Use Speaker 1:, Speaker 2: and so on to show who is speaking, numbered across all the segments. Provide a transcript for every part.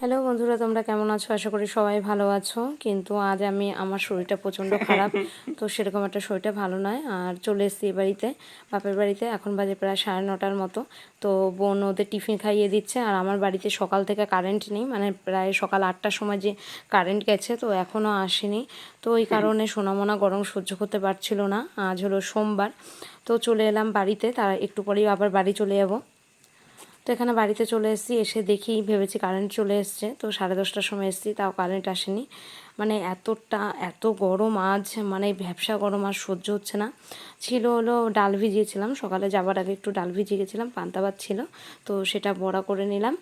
Speaker 1: Hello বন্ধুরা তোমরা কেমন আছো? আশা করি সবাই ভালো আছো। কিন্তু আজ আমি আমার শরীরটা প্রচণ্ড খারাপ তো সেরকম একটা শরীরটা ভালো নয়। আর চলে এসেছি এ বাড়িতে বাপের বাড়িতে। এখন বাজে প্রায় সাড়ে নটার মতো। তো বোন ওদের টিফিন খাইয়ে দিচ্ছে। আর আমার বাড়িতে সকাল থেকে কারেন্ট নেই। মানে প্রায় সকাল আটটার সময় যে কারেন্ট গেছে তো এখনও আসেনি। তো ওই কারণে সোনামোনা গরম সহ্য করতে পারছিল না। আজ হলো সোমবার। তো চলে এলাম বাড়িতে। তারা একটু পরেই আবার বাড়ি চলে যাব। তো এখানে বাড়িতে চলে এসেছি, এসে দেখি, ভেবেছি কারেন্ট চলে এসছে। তো সাড়ে দশটার সময় এসেছি, তাও কারেন্ট আসেনি। মানে এতটা, এত গরম আজ মানে ভ্যাবসা গরম, আর সহ্য হচ্ছে না। ছিল হলো ডাল ভিজিয়েছিলাম, সকালে যাবার আগে একটু ডাল ভিজিয়ে গেছিলাম, পান্তা ভাত ছিল, তো সেটা বড়া করে নিলাম।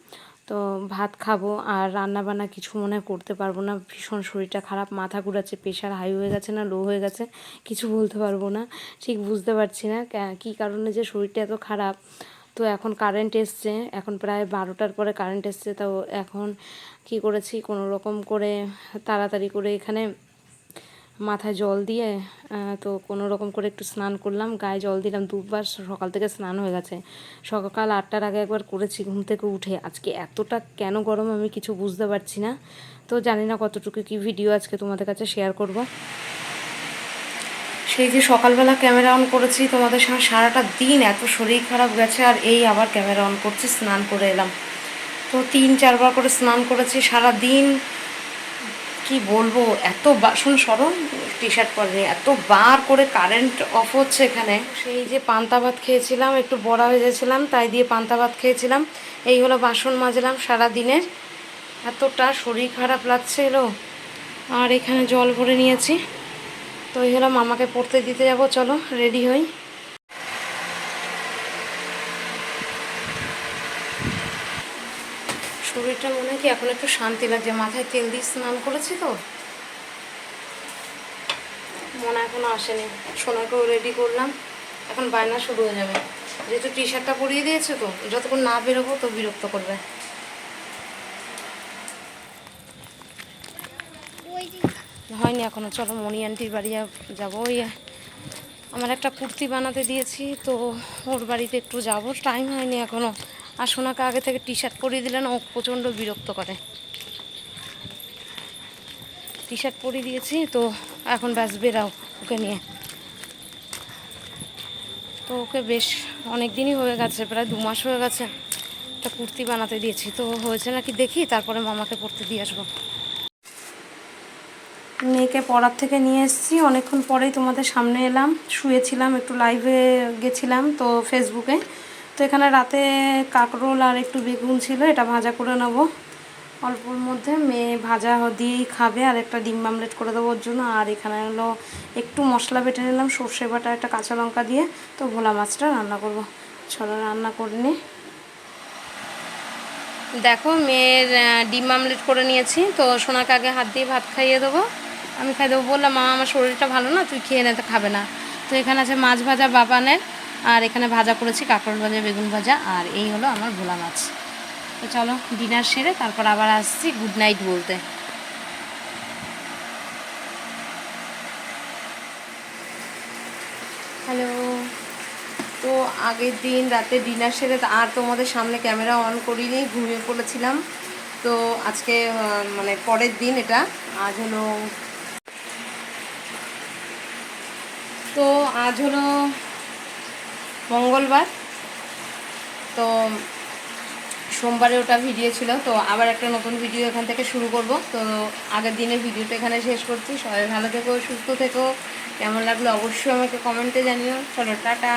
Speaker 1: তো ভাত খাব, আর রান্না বান্না কিছু মনে করতে পারব না, ভীষণ শরীরটা খারাপ, মাথা ঘুরাচ্ছে প্রেশার হাই হয়ে গেছে না লো হয়ে গেছে, কিছু বলতে পারব না। ঠিক বুঝতে পারছি না কী কারণে যে শরীরটা এত খারাপ। তো এখন কারেন্ট এসছে, এখন প্রায় বারোটার পরে কারেন্ট এসছে, তো এখন কি করেছি? কোনো রকম করে তাড়াতাড়ি করে এখানে মাথায় জল দিয়ে তো কোনো রকম করে একটু স্নান করলাম, গায়ে জল দিলাম দুবার, সকাল থেকে স্নান হয়ে গেছে। সকাল আটটার আগে একবার করেছি ঘুম থেকে উঠে। আজকে এতটা কেন গরম আমি কিছু বুঝতে পারছি না। তো জানি না কতটুকু কি ভিডিও আজকে তোমাদের কাছে শেয়ার করব। সেই যে সকালবেলা ক্যামেরা অন করেছি, তোমাদের সঙ্গে সারাটা দিন এত শরীর খারাপ গেছে আর এই আবার ক্যামেরা অন করছি, স্নান করে এলাম। তো তিন, চারবার করে স্নান করেছি সারা দিন কি বলব, এত বাসন সরম টি শার্ট পরে এত বার করে কারেন্ট অফ হচ্ছে এখানে। সেই যে পান্তা ভাত খেয়েছিলাম, একটু বড়া ভেজেছিলাম, তাই দিয়ে পান্তা ভাত খেয়েছিলাম। এই হলো বাসন মাজলাম সারা দিনের এতটা শরীর খারাপ লাগছিল আর এখানে জল ভরে নিয়েছি। তো এই হলো মামাকে পড়তে দিতে যাব, চলো রেডি হই। শরীরটা মনে হয় কি এখন একটু শান্তি লাগছে, মাথায় তেল দিয়ে স্নান করেছি তো। মনে এখনও আসেনি। সোনাকেও রেডি করলাম। এখন বায়না শুরু হয়ে যাবে। যেহেতু টি শার্টটা পরিয়ে দিয়েছে তো, যতক্ষণ না বেরোবো তো বিরক্ত করবে। হয়নি এখনও চলো মণি আন্টির বাড়ি যাব। ওই আমার একটা কুর্তি বানাতে দিয়েছি, তো ওর বাড়িতে একটু যাব। টাইম হয়নি এখনও আর সোনাকে আগে থেকে টি শার্ট পরিয়ে দিলেন ও প্রচণ্ড বিরক্ত করে। টি শার্ট পরিয়ে দিয়েছি, তো এখন ব্যাস বেরাও ওকে নিয়ে। তো ওকে বেশ অনেক দিনই হয়ে গেছে, প্রায় দু মাস হয়ে গেছে। একটা কুর্তি বানাতে দিয়েছি, তো হয়েছে নাকি দেখি, তারপরে মামাকে পড়তে দিয়ে আসব। মেয়েকে পড়ার থেকে নিয়ে এসেছি। অনেকক্ষণ পরেই তোমাদের সামনে এলাম। শুয়েছিলাম, একটু লাইভে গেছিলাম তো ফেসবুকে তো এখানে রাতে কাকরোল আর একটু বেগুন ছিল, এটা ভাজা করে নেব। অল্পর মধ্যে মেয়ে ভাজা দিয়েই খাবে আর একটা ডিম আমলেট করে দেবো ওর জন্য। আর এখানে হলো একটু মশলা বেটে নিলাম, সর্ষে বাটা, একটা কাঁচা লঙ্কা দিয়ে। তো ভোলা মাছটা রান্না করব। চলো রান্না করে নিই দেখো মেয়ের ডিম আমলেট করে নিয়েছি। তো সোনাকে আগে হাত দিয়ে ভাত খাইয়ে দেবো। আমি খাই দেবো। বললাম মা আমার শরীরটা ভালো না, তুই খেয়ে নিতে খাবে না। তো এখানে আছে মাছ ভাজা, বাবানের, আর এখানে ভাজা করেছি কাঁকড় ভাজা, বেগুন ভাজা, আর এই হলো আমার ভোলা মাছ। তো চলো, ডিনার সেরে তারপর আবার আসছি গুড নাইট বলতে। হ্যালো, তো আগের দিন রাতে ডিনার সেরে আর তোমাদের সামনে ক্যামেরা অন করিনি, ঘুমিয়ে পড়েছিলাম। তো আজকে মানে পরের দিন এটা। আজ হলো তো আজ হলো মঙ্গলবার। তো সোমবারে ওটা ভিডিও ছিল, তো আবার একটা নতুন ভিডিও এখান থেকে শুরু করব। তো আগের দিনের ভিডিওটা এখানে শেষ করছি। সবাই ভালো থেকো, সুস্থ থেকো। কেমন লাগল অবশ্যই আমাকে কমেন্টে জানিও। চলো, টাটা।